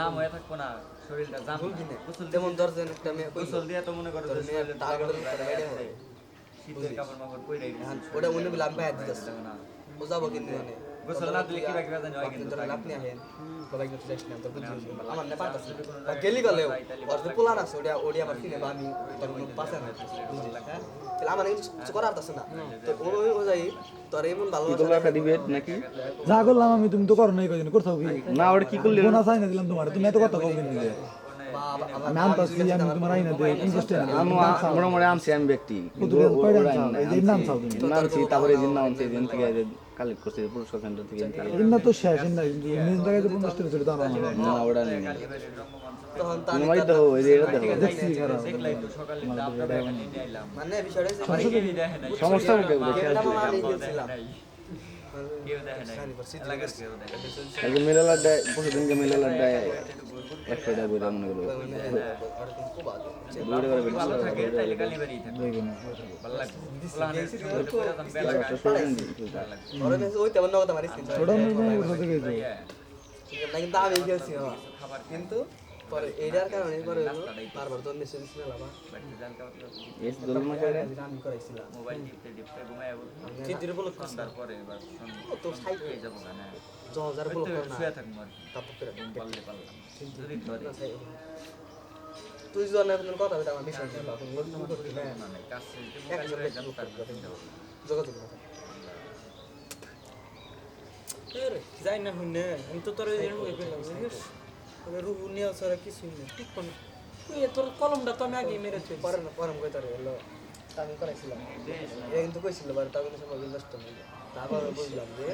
জাম হয়ে থাকব না শরীরটা জাম গোসল যেমন দর্জন একটা মেয়ে গোসল দিয়ে তো মনে করো। শীতের কাপড় মাপড় হ্যাঁ, ওটা মনে আমি বাইরে লাগবে না। বোঝাবো কিন্তু গোসল না দিলে কিবা কিবা জানি হয় কিন্তু ধরেন আপনি। আহেন বাবা কিন্তু ফ্রেশ নেন তো বুঝি হ্যাঁ, আমার না পারতাছি বা গেলি গেলেও ওর যে পোলার আছে ওটা ওড়ি আমার কিনে বা আমি তোর পাশে না হ্যাঁ তাহলে আমার কিছু করার আছে না তো ও ও যাই তোর এমন ভালো একটা ডিবেট নাকি যা করলাম আমি তুমি তো করো নাই কদিন করছ কি না ওটা কি করলি বোনা চাই দিলাম তোমার তুমি এত কথা কবে নিলে বাবা আমি আমি তোমার আইনা দেই ইন্টারেস্ট আমি মোটামুটি আনছি আমি ব্যক্তি কিন্তু কত ও- কয়টা ওরা আনছো? আনে এই যে নাই। নাম চাও তুমি? নামছি তারপরে দিন নাম দিন থেকে কালেক্ট করছি পুরস্কার সেন্টার থেকে। ইন্না তো শেষ ইন্না নিজ জায়গায় যে পঞ্চাশ টাকা চলে তা না আমার। না ওটা নেই তো ওই এটা দেখো দেখছি। মানে বিষয়টা নাই। সমস্যা কি কেউ দেখে নাই। মেলা লাড্ডায় পরশুদিনকে মেলা লাড্ডায় একশো টাকা। করে মনে করো ছোট কিন্তু পরে এইটার কারণে পরে হলো বারবার তো মেসেজ ছিল বাবা বাড়িতে জানতে পারল এস দোল না করে। আমি করাইছিলাম। মোবাইল টিপতে টিপতে ঘুমায় চিত্র বলে সন্ধ্যার পরে এবার তো সাইকেল হয়ে যাব না। জহাজার বলে না। শুয়ে থাকব আর তারপর করে ঘুম পারলাম যদি ধরে। তুই যদি অন্য কথা বলতে আমার বিষয় নেই বাবা কোনো করতে না না। নাই কাজ শেষ দিয়ে মোবাইল যাব তারপর যোগাযোগ না যাই না হুই আমি তো তোর আমি রুহু নিয়ে ছাড়া কিছুই না ঠিক কোন তুই তোর কলমটা তো আমি আগে মেরে তুই পরে না পরে কই তারে হলো আমি করাইছিলাম। এ কিন্তু কইছিল বারে তার কোনো সময় ইনভেস্ট নেই। তারপর বুঝলাম যে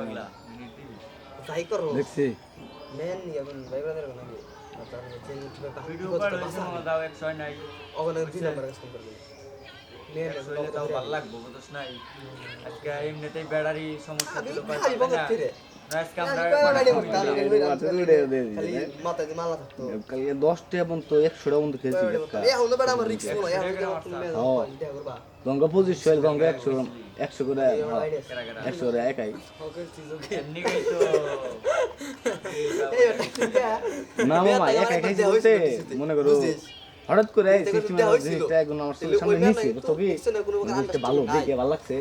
বাংলা। যাই করো। দেখছি। মেন এখন ভাই ব্রাদার কোন তার যে ভিডিও মনে দাও এক নাই। ওখানে দুই নাম্বার কাজ করবে। শরীরে তাও ভালো লাগবো বুঝছ নাই? আজকে এমনিতেই ব্যাটারি সমস্যা ছিল হ্যাঁ। গঙ্গা গঙ্গা একশো একশো করে হ্যাঁ, একশো করে একাই এমনি খাইতো এই ওটা ঠিক আছে না মামা একা খাইছি বলতে মনে করো হঠাৎ করে জিনিসটা একদম আমার সামনে নিয়েছি ভালো দেখে ভালো লাগছে